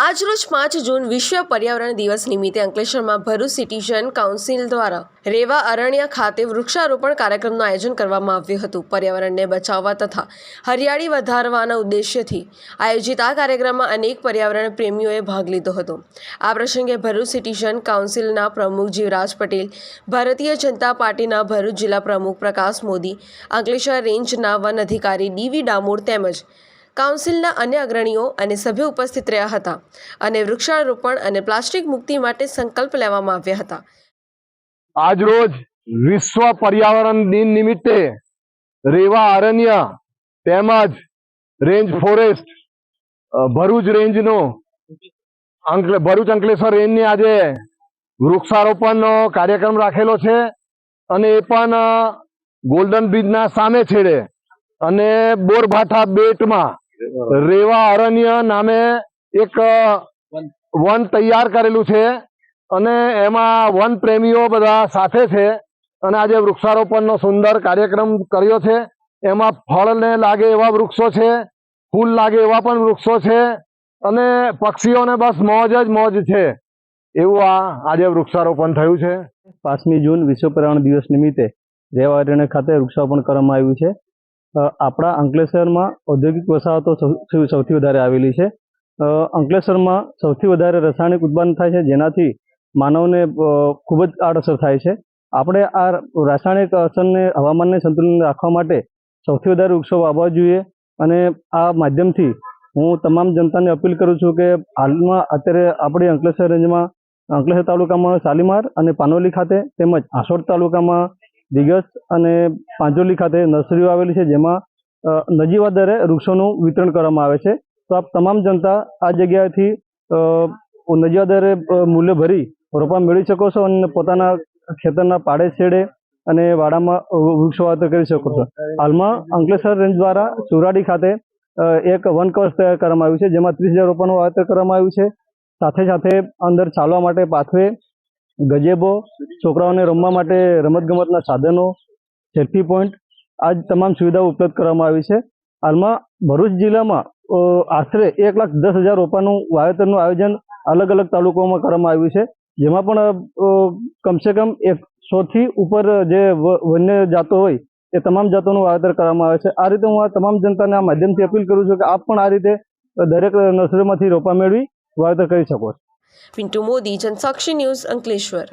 આજરોજ પાંચ જૂન વિશ્વ પર્યાવરણ દિવસ નિમિત્તે અંકલેશ્વરમાં ભરૂચ સિટીઝન કાઉન્સિલ દ્વારા રેવા અરણ્ય ખાતે વૃક્ષારોપણ કાર્યક્રમનું આયોજન કરવામાં આવ્યું હતું. પર્યાવરણને બચાવવા તથા હરિયાળી વધારવાના ઉદ્દેશ્યથી આયોજિત આ કાર્યક્રમમાં અનેક પર્યાવરણ પ્રેમીઓએ ભાગ લીધો હતો. આ પ્રસંગે ભરૂચ સિટીઝન કાઉન્સિલના પ્રમુખ જીવરાજ પટેલ, ભારતીય જનતા પાર્ટીના ભરૂચ જિલ્લા પ્રમુખ પ્રકાશ મોદી, અંકલેશ્વર રેન્જના વન અધિકારી ડીવી ડામોર તેમજ કાઉન્સિલના અન્ય અગ્રણીઓ અને સભ્યો ઉપસ્થિત રહ્યા હતા અને વૃક્ષારોપણ અને પ્લાસ્ટિક મુક્તિ માટે સંકલ્પ લેવામાં આવ્યા હતા. આજ રોજ વિશ્વ પર્યાવરણ દિન નિમિત્તે રેવા અરણ્ય તેમજ રેન્જ ફોરેસ્ટ ભરૂચ રેન્જનો ભરૂચ અંકલેશ્વર રેન્જની આજે વૃક્ષારોપણનો કાર્યક્રમ રાખેલો છે અને એ પણ ગોલ્ડન બ્રિજના સામે છેડે અને બોરભાઠા બેટમાં રેવા અરણ્ય નામે એક વન તૈયાર કરેલું છે અને એમાં વન પ્રેમીઓ બધા સાથે છે અને આજે વૃક્ષારોપણનો સુંદર કાર્યક્રમ કર્યો છે. એમાં ફળને લાગે એવા વૃક્ષો છે ફૂલ લાગે એવા પણ વૃક્ષો છે અને પક્ષીઓને બસ મોજ જ મોજ છે. એવું આ આજે વૃક્ષારોપણ થયું છે. પાંચમી જૂન વિશ્વ પર્યાવરણ દિવસ નિમિત્તે રેવા અરણ્ય ખાતે વૃક્ષારોપણ કરવામાં આવ્યું છે. આપણા અંકલેશ્વરમાં ઔદ્યોગિક વસાહતો સૌથી વધારે આવેલી છે. અંકલેશ્વરમાં સૌથી વધારે રાસાયણિક ઉત્પાદન થાય છે, જેનાથી માનવને ખૂબ જ આડઅસર થાય છે. આપણે આ રાસાયણિક અસરને, હવામાનને સંતુલન રાખવા માટે સૌથી વધારે વૃક્ષો વાવવા જોઈએ. અને આ માધ્યમથી હું તમામ જનતાને અપીલ કરું છું કે હાલમાં અત્યારે આપણી અંકલેશ્વર રેન્જમાં અંકલેશ્વર તાલુકામાં શાલીમાર અને પાનોલી ખાતે તેમજ આસોડ તાલુકામાં દિગસ અને પાંચોલી ખાતે નર્સરીઓ આવેલી છે, જેમાં નજીવા દરે વૃક્ષોનું વિતરણ કરવામાં આવે છે. તો આપ તમામ જનતા આ જગ્યાએથી નજીવા દરે મૂલ્ય ભરી રોપા મેળવી શકો છો અને પોતાના ખેતરના પાડે છેડે અને વાડામાં વૃક્ષો વાવેતર કરી શકો છો. હાલમાં અંકલેશ્વર રેન્જ દ્વારા સુરાડી ખાતે એક વન કવચ તૈયાર કરવામાં આવ્યું છે, જેમાં ત્રીસ હજાર રોપાનું વાવેતર કરવામાં આવ્યું છે. સાથે સાથે અંદર ચાલવા માટે પાથવે ગજેબો, છોકરાઓને રમવા માટે રમતગમતના સાધનો, સેફ્ટી પોઈન્ટ, આ તમામ સુવિધાઓ ઉપલબ્ધ કરવામાં આવી છે. હાલમાં ભરૂચ જિલ્લામાં આશરે એક લાખ દસ હજાર રોપાનું વાવેતરનું આયોજન અલગ અલગ તાલુકાઓમાં કરવામાં આવ્યું છે. જેમાં પણ કમસે કમ એકસોથી ઉપર જે વન્ય જાતો હોય, એ તમામ જાતોનું વાવેતર કરવામાં આવે છે. આ રીતે હું આ તમામ જનતાને આ માધ્યમથી અપીલ કરું છું કે આપ પણ આ રીતે દરેક નર્સરીમાંથી રોપા મેળવી વાવેતર કરી શકો છો. પિન્ટુ મોદી જનસાક્ષી ન્યૂઝ અંકલેશ્વર